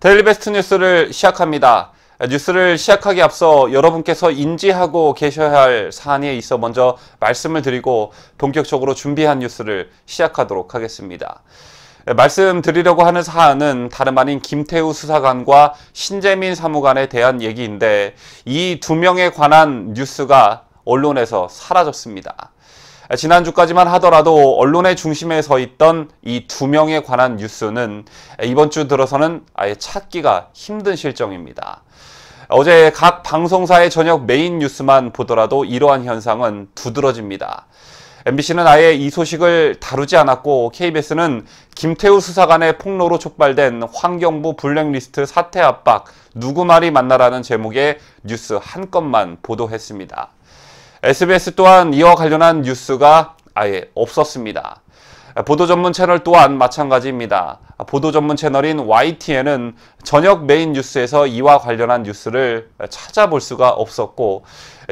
데일리베스트 뉴스를 시작합니다. 뉴스를 시작하기 앞서 여러분께서 인지하고 계셔야 할 사안에 있어 먼저 말씀을 드리고 본격적으로 준비한 뉴스를 시작하도록 하겠습니다. 말씀드리려고 하는 사안은 다름 아닌 김태우 수사관과 신재민 사무관에 대한 얘기인데 이 두 명에 관한 뉴스가 언론에서 사라졌습니다. 지난주까지만 하더라도 언론의 중심에 서 있던 이 두 명에 관한 뉴스는 이번 주 들어서는 아예 찾기가 힘든 실정입니다. 어제 각 방송사의 저녁 메인 뉴스만 보더라도 이러한 현상은 두드러집니다. MBC는 아예 이 소식을 다루지 않았고 KBS는 김태우 수사관의 폭로로 촉발된 환경부 블랙리스트 사태 압박 누구 말이 맞나라는 제목의 뉴스 한 건만 보도했습니다. SBS 또한 이와 관련한 뉴스가 아예 없었습니다. 보도 전문 채널 또한 마찬가지입니다. 보도 전문 채널인 YTN은 저녁 메인 뉴스에서 이와 관련한 뉴스를 찾아볼 수가 없었고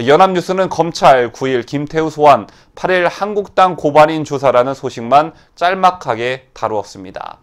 연합뉴스는 검찰 9일 김태우 소환 8일 한국당 고발인 조사라는 소식만 짤막하게 다루었습니다.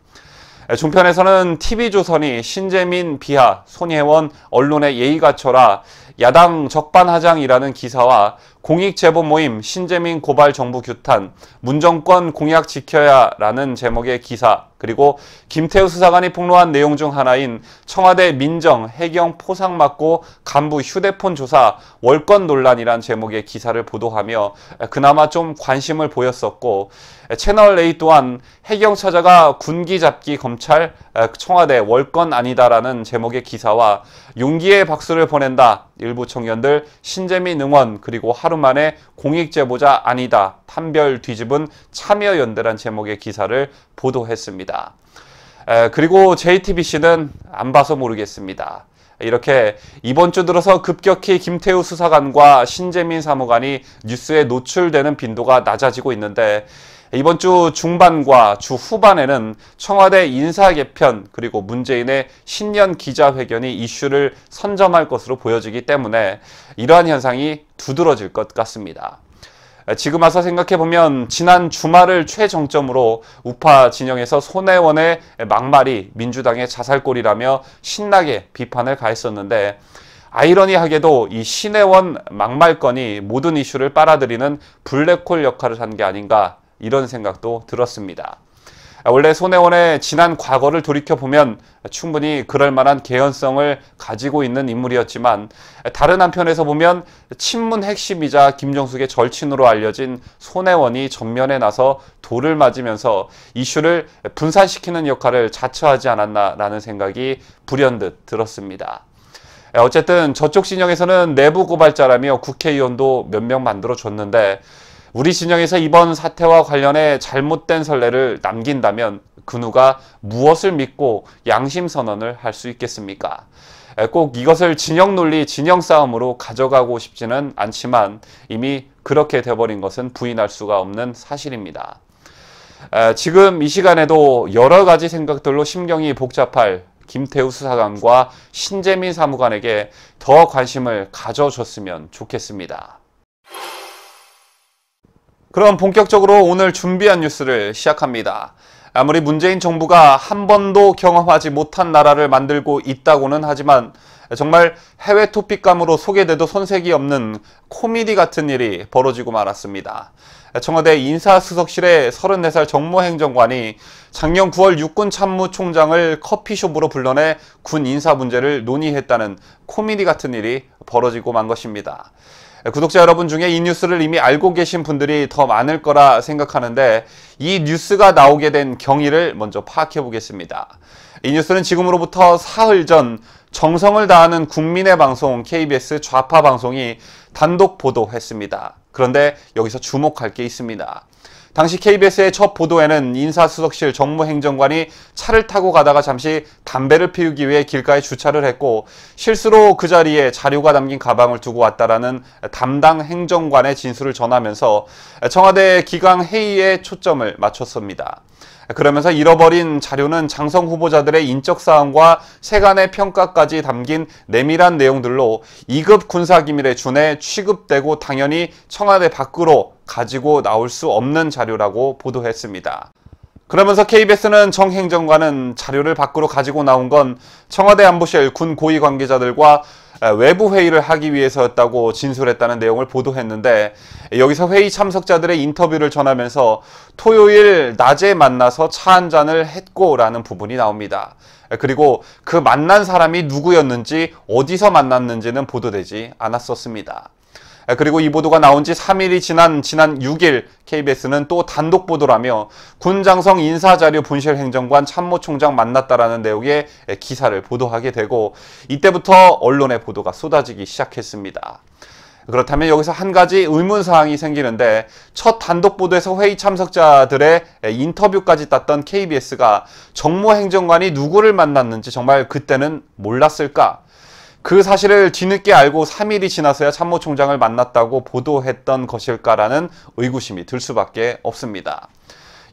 종편에서는 TV조선이 신재민, 비하, 손혜원, 언론의 예의 갖춰라 야당 적반하장이라는 기사와 공익제보 모임 신재민 고발 정부 규탄, 문정권 공약 지켜야라는 제목의 기사, 그리고 김태우 수사관이 폭로한 내용 중 하나인 청와대 민정, 해경 포상 맞고 간부 휴대폰 조사 월권 논란이란 제목의 기사를 보도하며 그나마 좀 관심을 보였었고 채널A 또한 해경 찾아가 군기 잡기 검찰 청와대 월권 아니다라는 제목의 기사와 용기의 박수를 보낸다. 일부 청년들 신재민 응원 그리고 하루 만에 공익제보자 아니다. 판별 뒤집은 참여연대란 제목의 기사를 보도했습니다. 그리고 JTBC는 안 봐서 모르겠습니다. 이렇게 이번 주 들어서 급격히 김태우 수사관과 신재민 사무관이 뉴스에 노출되는 빈도가 낮아지고 있는데 이번 주 중반과 주 후반에는 청와대 인사 개편 그리고 문재인의 신년 기자회견이 이슈를 선점할 것으로 보여지기 때문에 이러한 현상이 두드러질 것 같습니다. 지금 와서 생각해보면 지난 주말을 최정점으로 우파 진영에서 손혜원의 막말이 민주당의 자살골이라며 신나게 비판을 가했었는데 아이러니하게도 이 신혜원 막말건이 모든 이슈를 빨아들이는 블랙홀 역할을 한 게 아닌가 이런 생각도 들었습니다. 원래 손혜원의 지난 과거를 돌이켜보면 충분히 그럴 만한 개연성을 가지고 있는 인물이었지만 다른 한편에서 보면 친문 핵심이자 김정숙의 절친으로 알려진 손혜원이 전면에 나서 돌을 맞으면서 이슈를 분산시키는 역할을 자처하지 않았나라는 생각이 불현듯 들었습니다. 어쨌든 저쪽 진영에서는 내부 고발자라며 국회의원도 몇 명 만들어줬는데 우리 진영에서 이번 사태와 관련해 잘못된 선례를 남긴다면 그 누가 무엇을 믿고 양심 선언을 할 수 있겠습니까? 꼭 이것을 진영 논리, 진영 싸움으로 가져가고 싶지는 않지만 이미 그렇게 돼버린 것은 부인할 수가 없는 사실입니다. 지금 이 시간에도 여러 가지 생각들로 심경이 복잡할 김태우 수사관과 신재민 사무관에게 더 관심을 가져줬으면 좋겠습니다. 그럼 본격적으로 오늘 준비한 뉴스를 시작합니다. 아무리 문재인 정부가 한 번도 경험하지 못한 나라를 만들고 있다고는 하지만 정말 해외 토픽감으로 소개돼도 손색이 없는 코미디 같은 일이 벌어지고 말았습니다. 청와대 인사수석실의 34살 정모 행정관이 작년 9월 육군 참모총장을 커피숍으로 불러내 군 인사 문제를 논의했다는 코미디 같은 일이 벌어지고 만 것입니다. 구독자 여러분 중에 이 뉴스를 이미 알고 계신 분들이 더 많을 거라 생각하는데 이 뉴스가 나오게 된 경위를 먼저 파악해 보겠습니다. 이 뉴스는 지금으로부터 사흘 전 정성을 다하는 국민의 방송 KBS 좌파 방송이 단독 보도했습니다. 그런데 여기서 주목할 게 있습니다. 당시 KBS의 첫 보도에는 인사수석실 정무행정관이 차를 타고 가다가 잠시 담배를 피우기 위해 길가에 주차를 했고 실수로 그 자리에 자료가 담긴 가방을 두고 왔다라는 담당 행정관의 진술을 전하면서 청와대 기강 회의에 초점을 맞췄습니다. 그러면서 잃어버린 자료는 장성 후보자들의 인적 사항과 세간의 평가까지 담긴 내밀한 내용들로 2급 군사 기밀에 준해 취급되고 당연히 청와대 밖으로 가지고 나올 수 없는 자료라고 보도했습니다. 그러면서 KBS는 정 행정관은 자료를 밖으로 가지고 나온 건 청와대 안보실 군 고위 관계자들과 외부 회의를 하기 위해서였다고 진술했다는 내용을 보도했는데 여기서 회의 참석자들의 인터뷰를 전하면서 토요일 낮에 만나서 차 한 잔을 했고라는 부분이 나옵니다. 그리고 그 만난 사람이 누구였는지 어디서 만났는지는 보도되지 않았었습니다. 그리고 이 보도가 나온 지 3일이 지난 지난 6일 KBS는 또 단독 보도라며 군장성 인사자료 분실 행정관 참모총장 만났다라는 내용의 기사를 보도하게 되고 이때부터 언론의 보도가 쏟아지기 시작했습니다. 그렇다면 여기서 한 가지 의문 사항이 생기는데 첫 단독 보도에서 회의 참석자들의 인터뷰까지 땄던 KBS가 정무행정관이 누구를 만났는지 정말 그때는 몰랐을까? 그 사실을 뒤늦게 알고 3일이 지나서야 참모총장을 만났다고 보도했던 것일까라는 의구심이 들 수밖에 없습니다.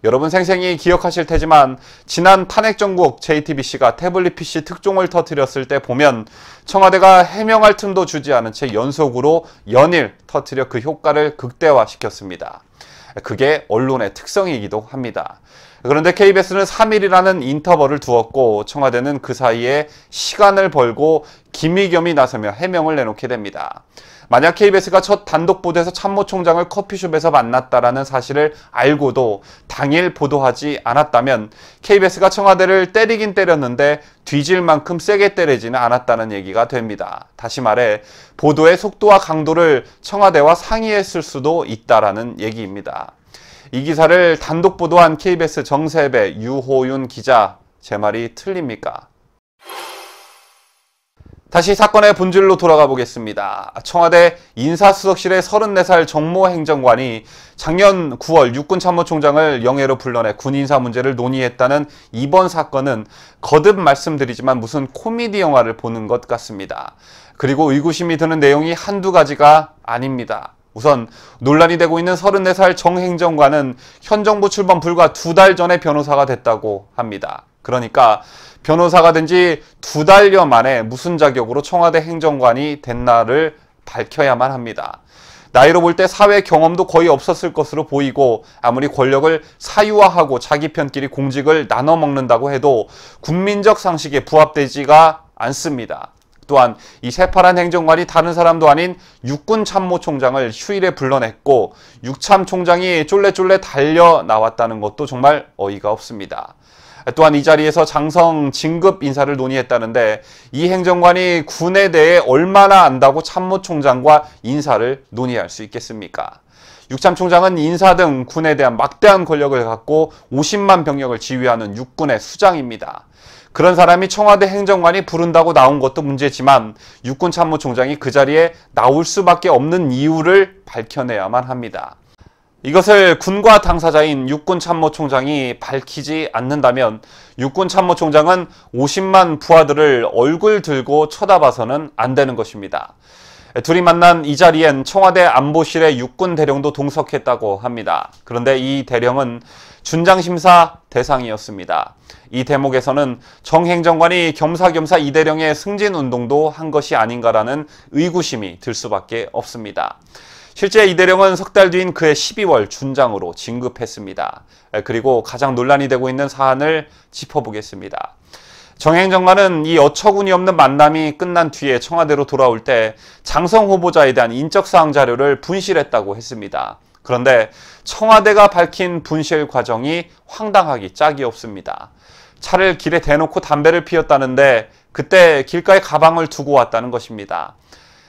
여러분 생생히 기억하실 테지만 지난 탄핵 정국 JTBC가 태블릿 PC 특종을 터뜨렸을 때 보면 청와대가 해명할 틈도 주지 않은 채 연속으로 연일 터뜨려 그 효과를 극대화시켰습니다. 그게 언론의 특성이기도 합니다. 그런데 KBS는 3일이라는 인터벌을 두었고 청와대는 그 사이에 시간을 벌고 김의겸이 나서며 해명을 내놓게 됩니다. 만약 KBS가 첫 단독 보도에서 참모총장을 커피숍에서 만났다라는 사실을 알고도 당일 보도하지 않았다면 KBS가 청와대를 때리긴 때렸는데 뒤질 만큼 세게 때리지는 않았다는 얘기가 됩니다. 다시 말해 보도의 속도와 강도를 청와대와 상의했을 수도 있다라는 얘기입니다. 이 기사를 단독 보도한 KBS 정세배 유호윤 기자 제 말이 틀립니까? 다시 사건의 본질로 돌아가 보겠습니다. 청와대 인사수석실의 34살 정모 행정관이 작년 9월 육군 참모총장을 영예로 불러내 군인사 문제를 논의했다는 이번 사건은 거듭 말씀드리지만 무슨 코미디 영화를 보는 것 같습니다. 그리고 의구심이 드는 내용이 한두 가지가 아닙니다. 우선 논란이 되고 있는 34살 정 행정관은 현 정부 출범 불과 두 달 전에 변호사가 됐다고 합니다. 그러니까 변호사가 된 지 두 달여 만에 무슨 자격으로 청와대 행정관이 됐나를 밝혀야만 합니다. 나이로 볼 때 사회 경험도 거의 없었을 것으로 보이고 아무리 권력을 사유화하고 자기 편끼리 공직을 나눠 먹는다고 해도 국민적 상식에 부합되지가 않습니다. 또한 이 새파란 행정관이 다른 사람도 아닌 육군 참모총장을 휴일에 불러냈고 육참 총장이 쫄래쫄래 달려 나왔다는 것도 정말 어이가 없습니다. 또한 이 자리에서 장성 진급 인사를 논의했다는데 이 행정관이 군에 대해 얼마나 안다고 참모총장과 인사를 논의할 수 있겠습니까? 육참총장은 인사 등 군에 대한 막대한 권력을 갖고 50만 병력을 지휘하는 육군의 수장입니다. 그런 사람이 청와대 행정관이 부른다고 나온 것도 문제지만 육군 참모총장이 그 자리에 나올 수밖에 없는 이유를 밝혀내야만 합니다. 이것을 군과 당사자인 육군 참모총장이 밝히지 않는다면 육군 참모총장은 50만 부하들을 얼굴 들고 쳐다봐서는 안 되는 것입니다. 둘이 만난 이 자리엔 청와대 안보실의 육군 대령도 동석했다고 합니다. 그런데 이 대령은 준장심사 대상이었습니다. 이 대목에서는 정 행정관이 겸사겸사 이 대령의 승진 운동도 한 것이 아닌가라는 의구심이 들 수밖에 없습니다. 실제 이 대령은 석 달 뒤인 그해 12월 준장으로 진급했습니다. 그리고 가장 논란이 되고 있는 사안을 짚어보겠습니다. 정행정관은 이 어처구니 없는 만남이 끝난 뒤에 청와대로 돌아올 때 장성 후보자에 대한 인적사항 자료를 분실했다고 했습니다. 그런데 청와대가 밝힌 분실 과정이 황당하기 짝이 없습니다. 차를 길에 대놓고 담배를 피웠다는데 그때 길가에 가방을 두고 왔다는 것입니다.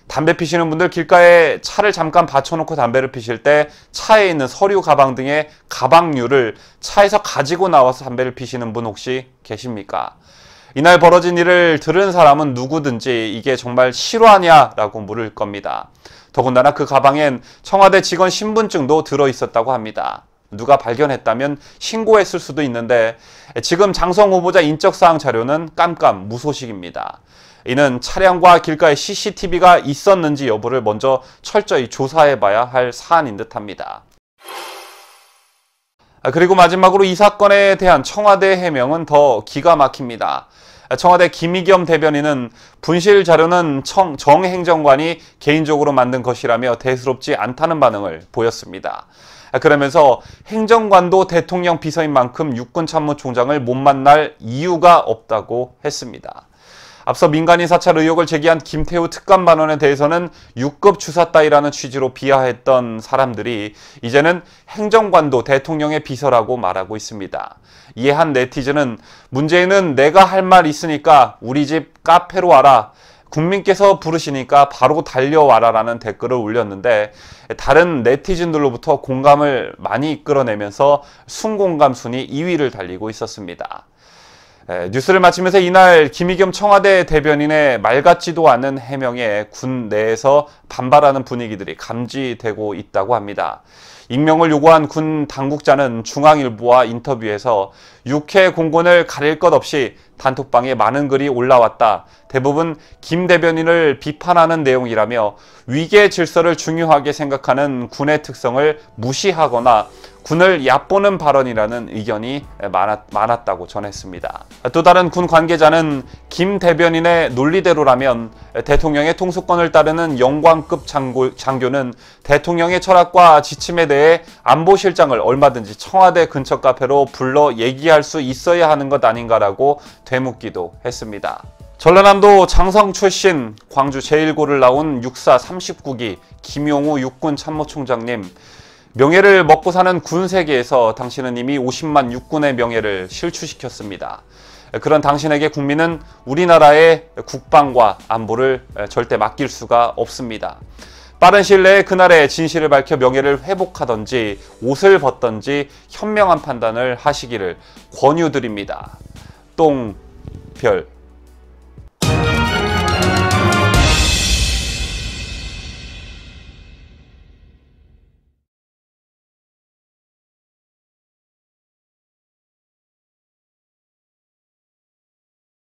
담배 피시는 분들 길가에 차를 잠깐 받쳐놓고 담배를 피실 때 차에 있는 서류 가방 등의 가방류를 차에서 가지고 나와서 담배를 피시는 분 혹시 계십니까? 이날 벌어진 일을 들은 사람은 누구든지 이게 정말 실화냐라고 물을 겁니다. 더군다나 그 가방엔 청와대 직원 신분증도 들어 있었다고 합니다. 누가 발견했다면 신고했을 수도 있는데 지금 장성 후보자 인적사항 자료는 깜깜 무소식입니다. 이는 차량과 길가에 CCTV가 있었는지 여부를 먼저 철저히 조사해봐야 할 사안인 듯합니다. 아, 그리고 마지막으로 이 사건에 대한 청와대 해명은 더 기가 막힙니다. 청와대 김의겸 대변인은 분실 자료는 청, 정 행정관이 개인적으로 만든 것이라며 대수롭지 않다는 반응을 보였습니다. 그러면서 행정관도 대통령 비서인 만큼 육군참모총장을 못 만날 이유가 없다고 했습니다. 앞서 민간인 사찰 의혹을 제기한 김태우 특감 반원에 대해서는 6급 주사 따위라는 취지로 비하했던 사람들이 이제는 행정관도 대통령의 비서라고 말하고 있습니다. 이에 한 네티즌은 문재인은 내가 할 말 있으니까 우리 집 카페로 와라. 국민께서 부르시니까 바로 달려와라라는 댓글을 올렸는데 다른 네티즌들로부터 공감을 많이 이끌어내면서 순공감 순위 2위를 달리고 있었습니다. 뉴스를 마치면서 이날 김의겸 청와대 대변인의 말 같지도 않은 해명에 군 내에서 반발하는 분위기들이 감지되고 있다고 합니다. 익명을 요구한 군 당국자는 중앙일보와 인터뷰에서 육해 공군을 가릴 것 없이 단톡방에 많은 글이 올라왔다. 대부분 김 대변인을 비판하는 내용이라며 위계 질서를 중요하게 생각하는 군의 특성을 무시하거나 군을 얕보는 발언이라는 의견이 많았, 다고 전했습니다. 또 다른 군 관계자는 김 대변인의 논리대로라면 대통령의 통수권을 따르는 영광급 장고, 장교는 대통령의 철학과 지침에 대해 안보실장을 얼마든지 청와대 근처 카페로 불러 얘기할 수 있어야 하는 것 아닌가라고 되묻기도 했습니다. 전라남도 장성 출신 광주 제1고를 나온 육사 39기 김용우 육군 참모총장님 명예를 먹고 사는 군 세계에서 당신은 이미 50만 육군의 명예를 실추시켰습니다. 그런 당신에게 국민은 우리나라의 국방과 안보를 절대 맡길 수가 없습니다. 빠른 시일 내에 그날의 진실을 밝혀 명예를 회복하던지 옷을 벗던지 현명한 판단을 하시기를 권유드립니다. 똥, 별,